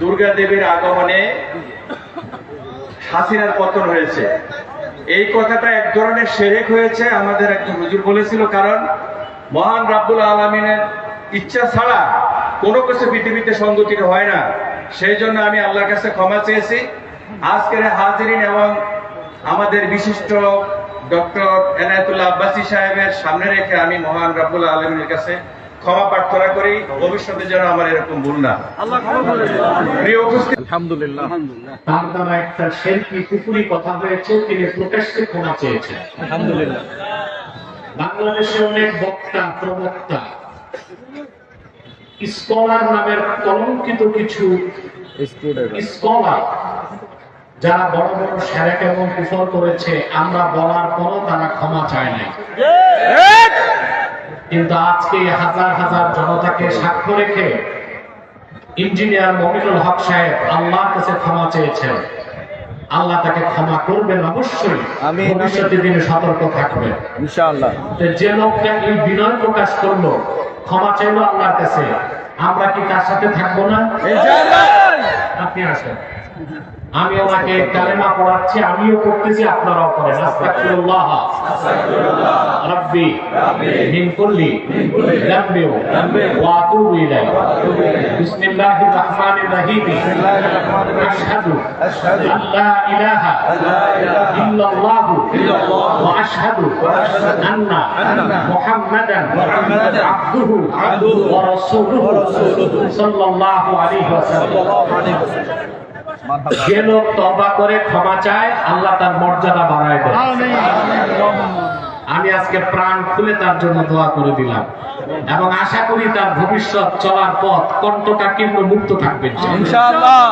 দুর্গা দেবীর আগমনে হাসিনার পতন হয়েছে। এই কথাটা এক ধরনের সেরেক হয়েছে, আমাদের একজন হুজুর বলেছিল, কারণ মহান রাব্বুল আলমিনের ইচ্ছা ছাড়া কোনো কিছু পৃথিবীতে সংগঠিত হয় না। সেই জন্য আমি আল্লাহর কাছে ক্ষমা চেয়েছি। আজকের হাজিরিন এবং আমাদের বিশিষ্ট ডক্টর এনায়তুল্লাহ আব্বাসী সাহেবের সামনে রেখে আমি মহান রাব্বুল আলমিনের কাছে ক্ষমা প্রার্থনা করি ভবিষ্যতে যেন আমার এরকম ভুল না আলহামদুলিল্লাহ। তার দ্বারা একটা শেরকি কুকুরি কথা হয়েছে তিনি প্রকাশ্যে ক্ষমা চেয়েছেন। আলহামদুলিল্লাহ। বাংলাদেশে অনেক বক্তা প্রবক্তা স্কলার নামের কলঙ্কিত কিছু স্কলার যারা বড় বড় সেরেক এবং কুফর করেছে আমরা বলার পরও তারা ক্ষমা চায় নাই। কিন্তু আজকে হাজার হাজার জনতাকে সাক্ষ্য রেখে ইঞ্জিনিয়ার মমিনুল হক সাহেব আল্লাহর কাছে ক্ষমা চেয়েছেন। আল্লাহ তাকে ক্ষমা করবেন অবশ্যই। ভবিষ্যতে তিনি সতর্ক থাকবেন। ইনশাআল্লাহ। যে লোকটা এই বিনয় প্রকাশ করল ক্ষমা চাইলো আল্লাহর কাছে। আমরা কি তার সাথে থাকব না? ইনশাআল্লাহ। আসেন আমি ওনাকে কালেমা পড়াচ্ছি, আমিও করতেছি আপনারাও করেন আস্তাগফিরুল্লাহ। রাব্বি, মিন কুল্লি যামবি ওয়া আতুবু ইলাইহি। বিসমিল্লাহির রাহমানির রহিম। আশহাদু আল্লা ইলাহা ইল্লাল্লাহু আশহাদু আন্না মুহাম্মাদান আবদুহু ওয়া রাসূলুহু সাল্লাল্লাহু আলাইহি ওয়াসাল্লাম। যে লোক তবা করে ক্ষমা চায় আল্লাহ তার মর্যাদা বাড়ায় দেয়। আমি আজকে প্রাণ খুলে তার জন্য দোয়া করে দিলাম এবং আশা করি তার ভবিষ্যৎ চলার পথ কণ্ঠটা কিন্তু মুক্ত থাকবে। ইনশাআল্লাহ।